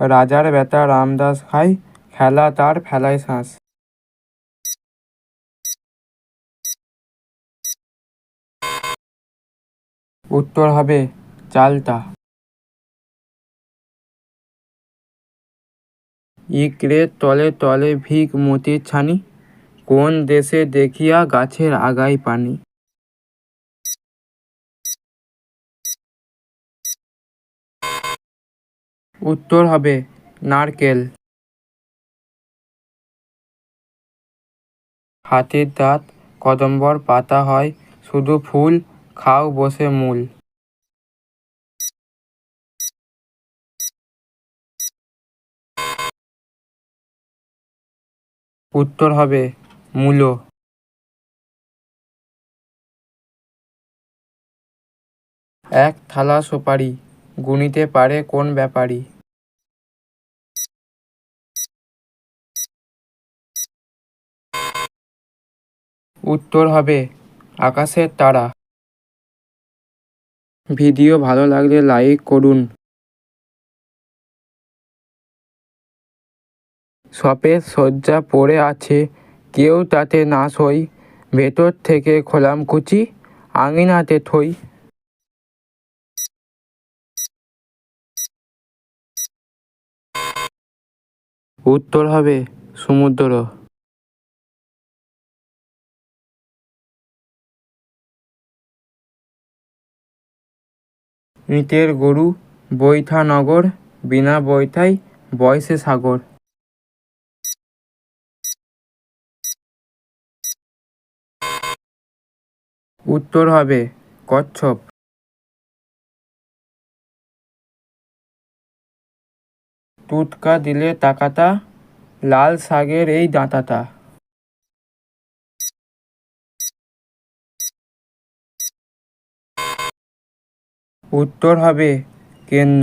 রাজার বেটা রামদাস খায় খেলা তার ফেলায় শ্বাস উত্তর হবে চালতা ইকড়ে তলে তলে ভিক মতির ছানি, কোন দেশে দেখিয়া গাছের আগাই পানি। উত্তর হবে নারকেল। হাতির দাঁত, কদম্বর, পাতা হয়, শুধু ফুল, খাও, বসে মূল। উত্তর হবে মূলো। এক থালা সুপারি। গুনিতে পারে কোন ব্যাপারী? উত্তর হবে, আকাশের তারা। ভিডিও ভালো লাগলে লাইক করুন। সপের শয্যা পড়ে আছে, কেউ তাতে না সই ভেতর থেকে খোলাম কুচি আঙিনাতে থই। উত্তর হবে সমুদ্র। ইটের গরু বৈঠা নগর বিনা বৈঠাই বয়সে সাগর। উত্তর হবে কচ্ছপ। টুটকা দিলে তাকাতা লাল শাকের এই দাঁতাতা উত্তর হবে কেন্ন।